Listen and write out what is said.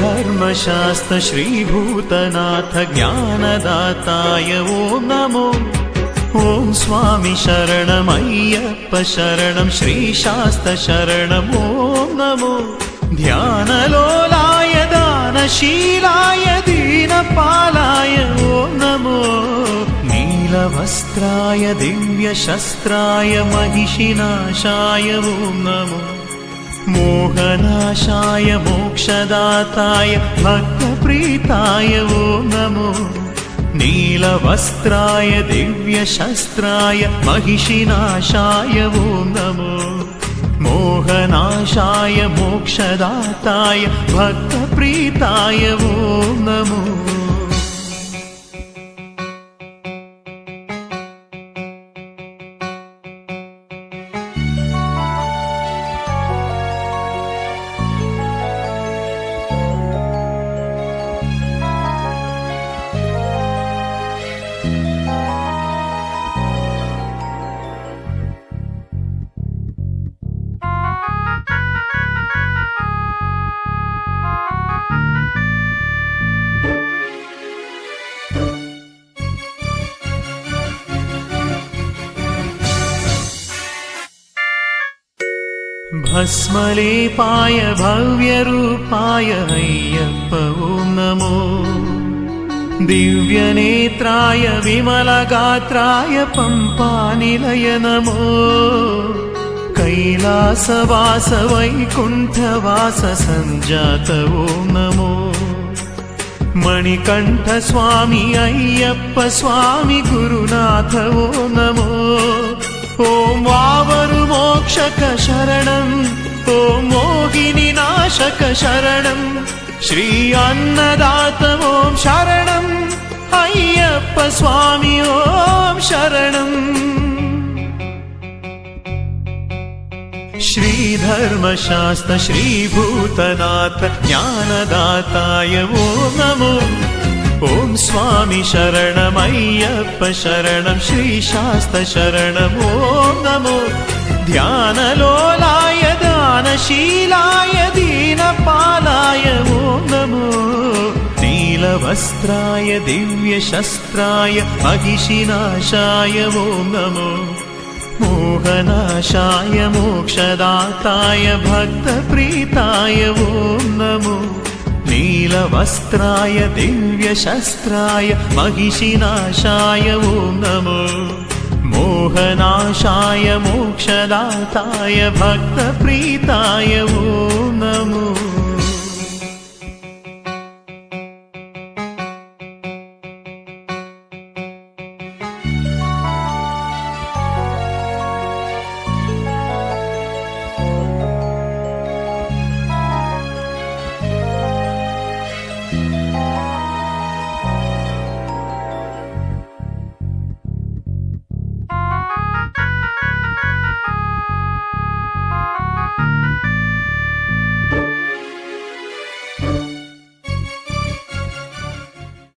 धर्मशास्त्र श्रीभूतनाथ ज्ञानदाताय ॐ नमो ॐ स्वामि शरणमय्यप्प शरणं श्रीशास्त्र शरणम् ॐ नमो ध्यानलोलाय दानशीलाय दीनपालाय ॐ नमो नीलवस्त्राय दिव्यशस्त्राय महिषिनाशाय ॐ नमो मोहनाशाय मोक्षदाताय भक्तप्रीताय ॐ नमो नीलवस्त्राय दिव्यशस्त्राय महिषिनाशाय ॐ नमो मोहनाशाय मोक्षदाताय भक्तप्रीताय ॐ नमो भस्मलेपाय भव्यरूपाय अय्यप्प ॐ नमो दिव्यनेत्राय विमलगात्राय पम्पानिलय नमो कैलासवास वैकुण्ठवास सञ्जात ॐ नमो मणिकण्ठ स्वामी अय्यप्प स्वामी गुरुनाथ ॐ नमो ॐ वावरु मोक्षक शरणम् ॐ मोहिनि नाशक शरणम् श्री अन्नदात ॐ शरणम् अय्यप्प स्वामी ॐ शरणम् श्रीधर्मशास्त्र श्रीभूतनाथ ज्ञानदाताय ॐ नमो ॐ स्वामि शरणमय्यप्प शरणं श्रीशास्त्र शरणम् ॐ नमो ध्यानलोलाय दानशीलाय दीनपालाय ॐ नमो नीलवस्त्राय दिव्यशस्त्राय महिषिनाशाय ॐ नमो मोहनाशाय मोक्षदाताय भक्तप्रीताय ॐ नमो नीलवस्त्राय दिव्यशस्त्राय महिषिनाशाय ॐ नमो मोहनाशाय मोक्षदाताय भक्तप्रीताय ॐ नमो